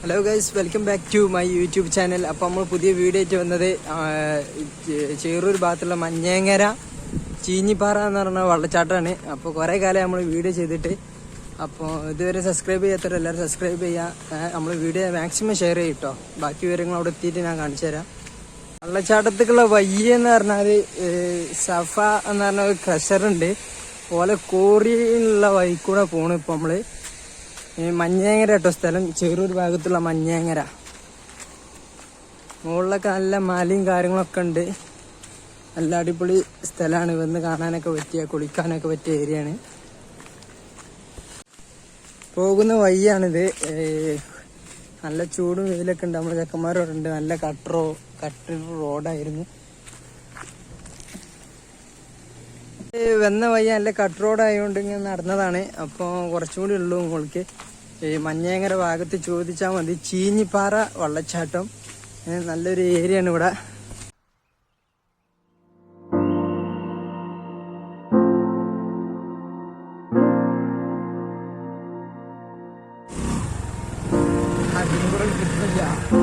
Hello guys welcome back to my YouTube channel അപ്പോൾ നമ്മൾ പുതിയ വീഡിയോ ആയിട്ട് വന്നത് ചേറൂർ ഭാഗത്തുള്ള മഞ്ഞേങ്ങര ചീഞ്ഞിപ്പാറ എന്ന് പറഞ്ഞ വെള്ളച്ചാട്ടമാണ് അപ്പോൾ കുറേ കാലം നമ്മൾ വീഡിയോ ചെയ്തിട്ട്. അപ്പോൾ ഇതുവരെ സബ്സ്ക്രൈബ് ചെയ്യാത്തവർ എല്ലാവരും സബ്സ്ക്രൈബ് ചെയ്യുക നമ്മൾ വീഡിയോ മാക്സിമം ഷെയർ ചെയ്യും കേട്ടോ ബാക്കി വിവരങ്ങൾ അവിടെ എത്തിയിട്ട് ഞാൻ കാണിച്ചു തരാം. വെള്ളച്ചാട്ടത്തേക്കുള്ള വയ്യ എന്ന് പറഞ്ഞാൽ സഫ എന്ന് പറഞ്ഞ ഒരു ക്രഷറുണ്ട് പോലെ കോറിയുള്ള വഴി കൂടെ ഇപ്പോൾ നമ്മൾ മഞ്ഞേങ്ങര കേട്ടോ സ്ഥലം. ചെറൂർ ഭാഗത്തുള്ള മഞ്ഞേങ്ങര. മുകളിലൊക്കെ നല്ല മലയും കാര്യങ്ങളൊക്കെ ഉണ്ട്. നല്ല അടിപൊളി സ്ഥലമാണ്. വന്ന് കാണാനൊക്കെ പറ്റിയ കുളിക്കാനൊക്കെ പറ്റിയ ഏരിയയാണ് പോകുന്ന വഴിയാണിത്. നല്ല ചൂടും വെയിലൊക്കെ ഉണ്ട്. നമ്മുടെ ചെക്കന്മാരോട് ഉണ്ട്. നല്ല കട്ടറോ കട്ടർ റോഡായിരുന്നു. വന്ന വഴി നല്ല കട്ട് റോഡായതുകൊണ്ട് ഇങ്ങനെ നടന്നതാണ്. അപ്പോൾ കുറച്ചും കൂടി ഉള്ളൂ മുകൾക്ക് ഈ മഞ്ഞേങ്ങര ഭാഗത്ത് ചോദിച്ചാൽ മതി. ചീഞ്ഞിപ്പാറ വള്ളച്ചാട്ടം. നല്ലൊരു ഏരിയ ആണ് ഇവിടെ Yeah.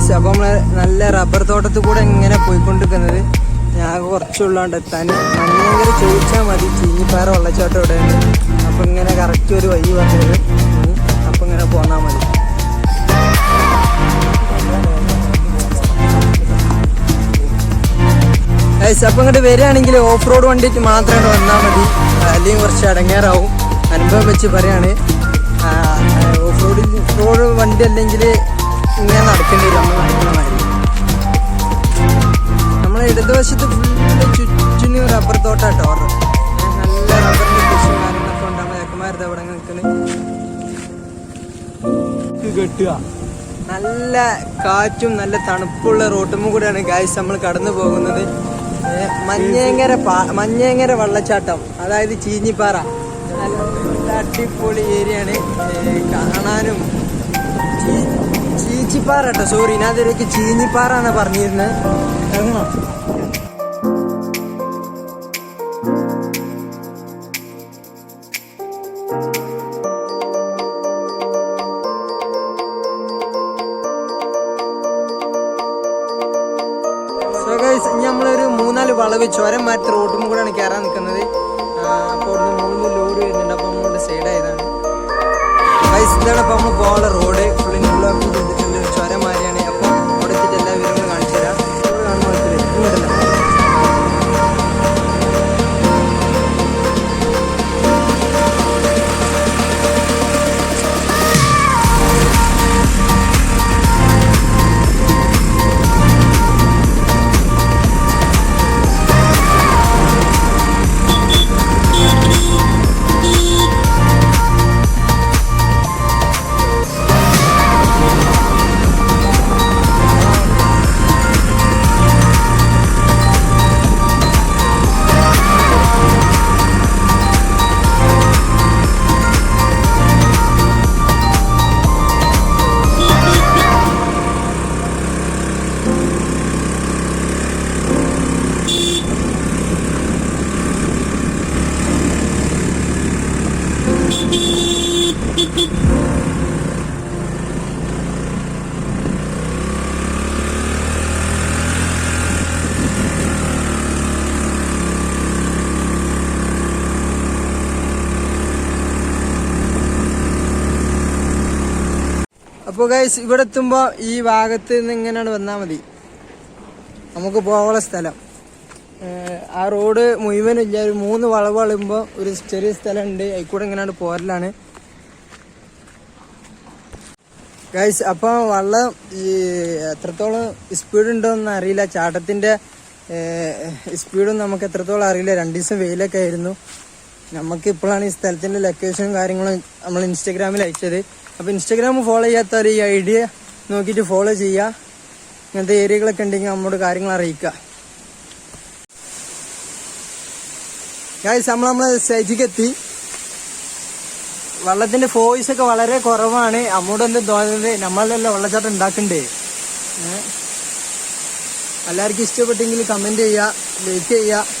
ഗൈസ് അപ്പൊ നമ്മൾ നല്ല റബ്ബർ തോട്ടത്തിൽ കൂടെ ഇങ്ങനെ പോയിക്കൊണ്ടിരിക്കുന്നത്. ഞാൻ കുറച്ചുള്ളാണ്ട് എത്താൻ. മഞ്ഞേങ്കര ചോദിച്ചാൽ മതി. ചീഞ്ഞിപ്പാറ വെള്ളച്ചാട്ടം എവിടെയാണ് അപ്പൊ ഇങ്ങനെ കറക്റ്റ് ഒരു വഴി പറഞ്ഞത് അപ്പോൾ അപ്പൊ ഇങ്ങനെ പോന്നാൽ മതി. ഗൈസ് അപ്പൊ ഇങ്ങോട്ട് വരികയാണെങ്കിൽ ഓഫ് റോഡ് വണ്ടിക്ക് മാത്രമേ വന്നാൽ മതി. അല്ലെങ്കിൽ കുറച്ച് അടങ്ങേറാവും. അനുഭവം വെച്ച് പറയാണ്. ഓഫ് റോഡിൽ റോഡ് വണ്ടി അല്ലെങ്കിൽ ഇങ്ങനെ നടക്കേണ്ടി വരും. നമ്മൾ നടക്കുന്ന മാതിരി. നമ്മളെ ഇടതുവശത്ത് ഫുള്ള് ചുറ്റിനും റബ്ബർ തോട്ടാട്ടോ ഓർഡർ നല്ല റബ്ബറിന്റെ കൃഷി കാര്യങ്ങളൊക്കെ ഉണ്ടാകുമ്പോൾ ചെക്കന്മാരുടെ അവിടെ നിൽക്കുന്നത് കെട്ടുക. നല്ല കാറ്റും നല്ല തണുപ്പുള്ള റോട്ടും കൂടെയാണ് ഗായ്സ് നമ്മൾ കടന്നു പോകുന്നത്. പാ- മഞ്ഞേങ്ങര വള്ളച്ചാട്ടം. അതായത് ചീഞ്ഞിപ്പാറ. നല്ല അടിപൊളി ഏരിയയാണ് കാണാനും ചീ- കേട്ടോ സോറി ഞാൻ ഇതിലേക്ക് ചീഞ്ഞിപ്പാറ എന്നാ പറഞ്ഞിരുന്നത് ഇറങ്ങണോ നമ്മളൊരു മൂന്നാൽ വളവ് ചുരം മാറ്റി റോഡും കൂടെയാണ് കയറാൻ നിൽക്കുന്നത് അപ്പോൾ മൂന്ന് ലോറി വരുന്നുണ്ട്. സൈഡ് ആയതാണ്. ഗൈസ് ഇതാണ് അപ്പോൾ നമ്മൾ പോകാനുള്ള റോഡ് അപ്പോൾ ഗൈസ് ഇവിടെ എത്തുമ്പോൾ ഈ ഭാഗത്ത് നിന്ന് ഇങ്ങനെയാണ് വന്നാൽ മതി. നമുക്ക് പോകാനുള്ള സ്ഥലം. ആ റോഡ് മുഴുവനില്ല ഒരു മൂന്ന് വളവ് വളയുമ്പോൾ ഒരു ചെറിയ സ്ഥലം ഉണ്ട് അതിൽക്കൂടെ ഇങ്ങനെയാണ് പോരലാണ്. ഗൈസ് അപ്പോൾ വള്ളം ഈ എത്രത്തോളം സ്പീഡ് ഉണ്ടോയെന്ന് അറിയില്ല. ചാട്ടത്തിന്റെ സ്പീഡും നമുക്ക് എത്രത്തോളം അറിയില്ല. രണ്ട് ദിവസം വെയിലൊക്കെ ആയിരുന്നു. നമുക്ക് ഇപ്പോഴാണ് ഈ സ്ഥലത്തിന്റെ ലൊക്കേഷനും കാര്യങ്ങളും നമ്മൾ ഇൻസ്റ്റഗ്രാമിൽ അയച്ചത്. അപ്പോൾ ഇൻസ്റ്റഗ്രാം ഫോളോ ചെയ്യാത്തവർ ഈ ഐഡിയ നോക്കിയിട്ട് ഫോളോ ചെയ്യുക. ഇങ്ങനത്തെ ഏരിയകളൊക്കെ ഉണ്ടെങ്കിൽ നമ്മോട് കാര്യങ്ങൾ അറിയിക്കുക. നമ്മൾ നമ്മൾ സ്റ്റേജിക്ക് എത്തി. വെള്ളത്തിന്റെ ഫോയ്സ് ഒക്കെ വളരെ കുറവാണ്. അമ്മോട് എന്ത് തോന്നുന്നത്? നമ്മളെല്ലാം വെള്ളച്ചാട്ടം ഉണ്ടാക്കണ്ടേ? എല്ലാവർക്കും ഇഷ്ടപ്പെട്ടെങ്കിൽ കമന്റ് ചെയ്യുക ലൈക്ക് ചെയ്യുക.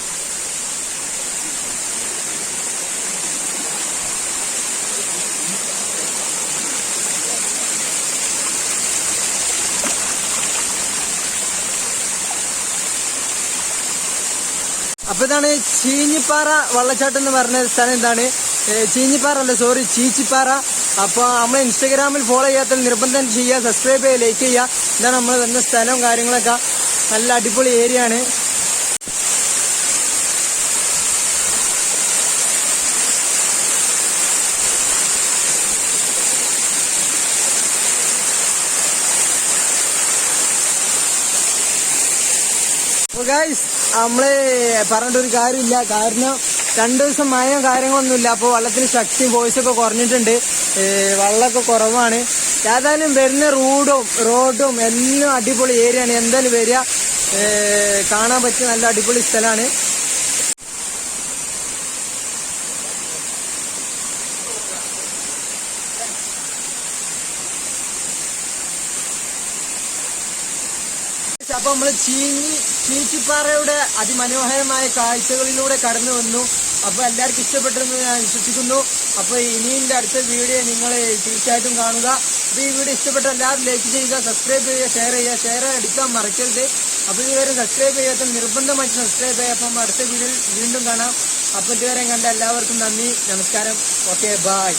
അപ്പൊ ഇതാണ് ചീഞ്ഞിപ്പാറ വള്ളച്ചാട്ടം എന്ന് പറഞ്ഞ സ്ഥലം എന്താണ്? ചീഞ്ഞിപ്പാറ അല്ല സോറി ചീച്ചിപ്പാറ. അപ്പൊ നമ്മൾ ഇൻസ്റ്റാഗ്രാമിൽ ഫോളോ ചെയ്യാത്ത നിർബന്ധം ചെയ്യുക സബ്സ്ക്രൈബ് ചെയ്യുക ലൈക്ക് ചെയ്യുക. ഇതാണ് നമ്മൾ വന്ന സ്ഥലവും കാര്യങ്ങളൊക്കെ. നല്ല അടിപൊളി ഏരിയ ആണ്. അപ്പൊ ഗായ്സ് പറഞ്ഞിട്ട് ഒരു കാര്യമില്ല. കാരണം രണ്ടു ദിവസം മഴയും കാര്യങ്ങളൊന്നുമില്ല. അപ്പോൾ വെള്ളത്തിന് ശക്തി വോയിസ് ഒക്കെ കുറഞ്ഞിട്ടുണ്ട്. വള്ളമൊക്കെ കുറവാണ്. ഏതായാലും വരുന്ന റോഡും റോഡും എല്ലാം അടിപൊളി ഏരിയ ആണ്. എന്തായാലും വരിക. കാണാൻ പറ്റിയ നല്ല അടിപൊളി സ്ഥലമാണ്. അപ്പൊ നമ്മൾ ചീഞ്ഞി ചീച്ചിപ്പാറയുടെ അതിമനോഹരമായ കാഴ്ചകളിലൂടെ കടന്നു വന്നു. അപ്പൊ എല്ലാവർക്കും ഇഷ്ടപ്പെട്ടെന്ന് ഞാൻ വിശ്വസിക്കുന്നു. അപ്പൊ ഇനിയുടെ അടുത്ത വീഡിയോ നിങ്ങൾ തീർച്ചയായിട്ടും കാണുക. അപ്പൊ ഈ വീഡിയോ ഇഷ്ടപ്പെട്ട എല്ലാവരും ലൈക്ക് ചെയ്യുക സബ്സ്ക്രൈബ് ചെയ്യുക ഷെയർ ചെയ്യുക. ഷെയർ അടിക്കാൻ മറക്കരുത്. അപ്പൊ ഇതുവരെ സബ്സ്ക്രൈബ് ചെയ്യാത്ത നിർബന്ധമായിട്ട് സബ്സ്ക്രൈബ് ചെയ്യുക അപ്പം അടുത്ത വീഡിയോയിൽ വീണ്ടും കാണാം. അപ്പൊ ഇതുവരെ കണ്ട എല്ലാവർക്കും നന്ദി നമസ്കാരം. Okay bye